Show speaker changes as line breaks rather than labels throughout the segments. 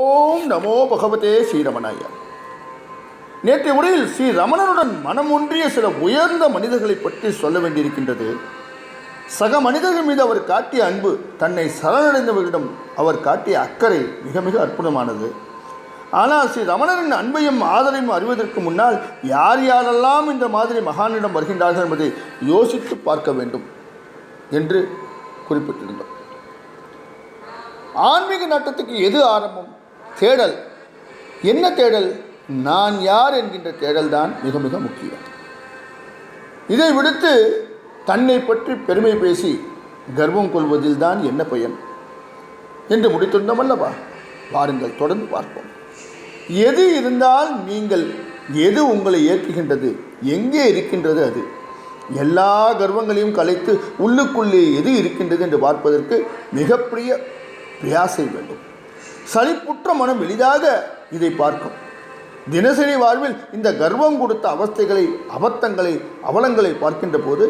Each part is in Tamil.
ஓம் நமோ பகவதே ஸ்ரீரமணாயா. நேற்றைய உரையில் ஸ்ரீ ரமணனுடன் மனம் ஒன்றிய சில உயர்ந்த மனிதர்களை பற்றி சொல்ல வேண்டியிருக்கின்றது. சக மனிதர்கள் மீது அவர் காட்டிய அன்பு தன்னை சரணடைந்தவர்களிடம் அவர் காட்டிய அக்கறை மிக மிக அற்புதமானது. ஆனால் ஸ்ரீ ரமணரின் அன்பையும் ஆதரவையும் அறிவதற்கு முன்னால் யார் யாரெல்லாம் இந்த மாதிரி மகானிடம் வருகின்றார்கள் என்பதை யோசித்து பார்க்க வேண்டும் என்று குறிப்பிட்டிருந்தோம் ஆன்மீக நாட்டத்துக்கு எது ஆரம்பம்? தேடல். என்ன தேடல்? நான் யார் என்கின்ற தேடல் தான் மிக மிக முக்கியம். இதை விடுத்து தன்னை பற்றி பெருமை பேசி கர்வம் கொள்வதில் தான் என்ன பயன்? என்று முடித்திருந்தோம் அல்லவா? வாருங்கள் தொடர்ந்து பார்ப்போம். எது இருந்தால் நீங்கள் எது உங்களை ஏற்றுகின்றது? எங்கே இருக்கின்றது அது? எல்லா கர்வங்களையும் கலைத்து உள்ளுக்குள்ளே எது இருக்கின்றது என்று பார்ப்பதற்கு மிகப்பெரிய பிரயாசை வேண்டும். சலிப்புற்ற மனம் எளிதாக இதை பார்க்கும். தினசரி வாழ்வில் இந்த கர்வம் கொடுத்த அவஸ்தைகளை அபத்தங்களை அவலங்களை பார்க்கின்ற போது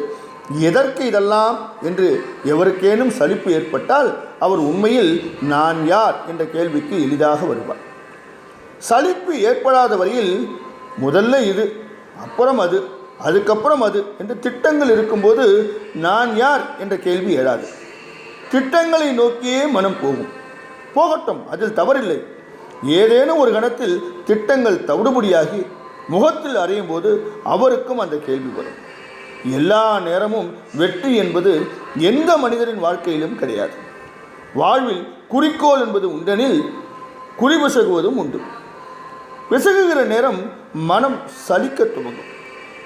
எதற்கு இதெல்லாம் என்று எவருக்கேனும் சலிப்பு ஏற்பட்டால் அவர் உண்மையில் நான் யார் என்ற கேள்விக்கு எளிதாக வருவார். சலிப்பு ஏற்படாத வரையில் முதல்ல இது அப்புறம் அது அதுக்கப்புறம் அது என்று திட்டங்கள் இருக்கும்போது நான் யார் என்ற கேள்வி எழாது திட்டங்களை நோக்கியே மனம் போகும். போகட்டும் அதில் தவறில்லை. ஏதேனும் ஒரு கணத்தில் திட்டங்கள் தவிடுபடியாகி முகத்தில் அறையும் போது அவருக்கும் அந்த கேள்வி வரும். எல்லா நேரமும் வெற்றி என்பது எந்த மனிதரின் வாழ்க்கையிலும் கிடையாது. வாழ்வில் குறிக்கோள் என்பது உண்டெனில் குறி விசகுவதும் உண்டு. பிசகுகிற நேரம் மனம் சலிக்க துவங்கும்.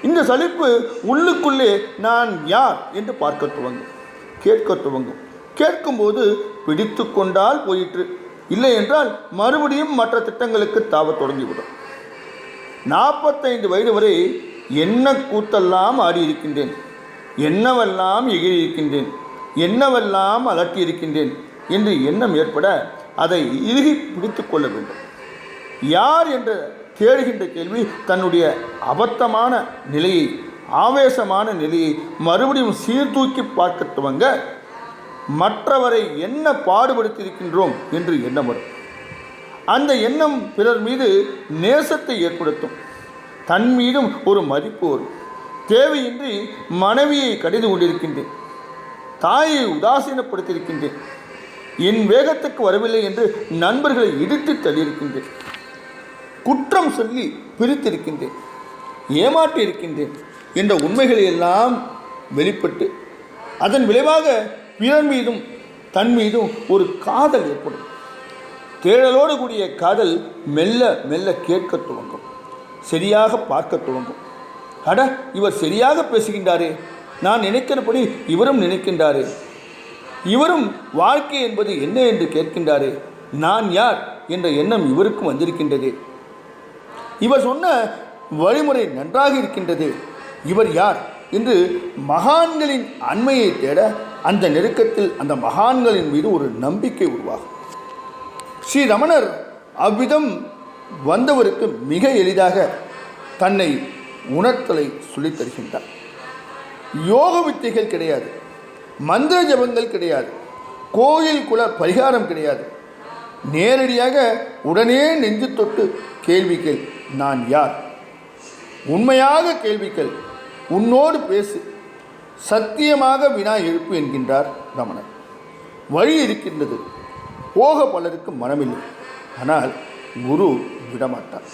இந்த சலிப்பு உள்ளுக்குள்ளே நான் யார் என்று பார்க்க துவங்கும் கேட்க துவங்கும். கேட்கும்போது பிடித்து கொண்டால் போயிற்று. இல்லை என்றால் மறுபடியும் மற்ற திட்டங்களுக்கு தாவ தொடங்கிவிடும். நாற்பத்தைந்து வயது வரை என்ன கூத்தெல்லாம் ஆடியிருக்கின்றேன்? என்னவெல்லாம் எகிரியிருக்கின்றேன் என்னவெல்லாம் அலட்டியிருக்கின்றேன்? என்று எண்ணம் ஏற்பட அதை இறுகி பிடித்து கொள்ள வேண்டும். யார் என்ற தேடுகின்ற கேள்வி தன்னுடைய அபத்தமான நிலையை ஆவேசமான நிலையை மறுபடியும் சீர்தூக்கி பார்க்க துவங்க மற்றவரை என்ன பாடுபடுத்தியிருக்கின்றோம் என்று எண்ணம் வரும். அந்த எண்ணம் பிறர் மீது நேசத்தை ஏற்படுத்தும். தன் மீதும் ஒரு மதிப்பு வரும். தேவையின்றி மனைவியை கடிந்து கொண்டிருக்கின்றேன். தாயை உதாசீனப்படுத்தியிருக்கின்றேன். என் வேகத்துக்கு வரவில்லை என்று நண்பர்களை இடித்து தள்ளியிருக்கின்றேன். குற்றம் சொல்லி பிரித்திருக்கின்றேன். ஏமாற்றி இருக்கின்றேன் என்ற உண்மைகளை எல்லாம் வெளிப்பட்டு அதன் விளைவாக பிறர் மீதும் தன் மீதும் ஒரு காதல் ஏற்படும். தேடலோடு கூடிய காதல் மெல்ல மெல்ல கேட்க துவங்கும். சரியாக பார்க்க துவங்கும். அட இவர் சரியாக பேசுகின்றாரே. நான் நினைக்கிறபடி இவரும் நினைக்கின்றாரே. இவரும் வாழ்க்கை என்பது என்ன என்று கேட்கின்றாரே. நான் யார் என்ற எண்ணம் இவருக்கும் வந்திருக்கின்றது. இவர் சொன்ன வழிமுறை நன்றாக இருக்கின்றது. இவர் யார் என்று மகான்களின் அண்மையை தேட அந்த நெருக்கத்தில் அந்த மகான்களின் மீது ஒரு நம்பிக்கை உருவாகும். ஸ்ரீ ரமணர் அவ்விதம் வந்தவருக்கு மிக எளிதாக தன்னை உணர்த்தலை சொல்லித் தருகின்றார். யோக வித்தைகள் கிடையாது மந்திர ஜபங்கள் கிடையாது கோயில் குல பரிகாரம் கிடையாது. நேரடியாக உடனே நெஞ்சு தொட்டு கேள்விகள் நான் யார்? உண்மையாக கேள்விகள் உன்னோடு பேசு. சத்தியமாக வினா எழுப்பு என்கின்றார் ரமணர். வழி இருக்கின்றது. போக பலருக்கு மனமில்லை. ஆனால் குரு விடமாட்டார்.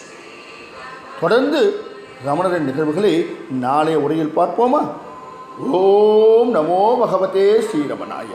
தொடர்ந்து ரமணரின் நிகழ்வுகளை நாளைய உரையில் பார்ப்போமா? ஓம் நமோ பகவதே ஸ்ரீரமணாய.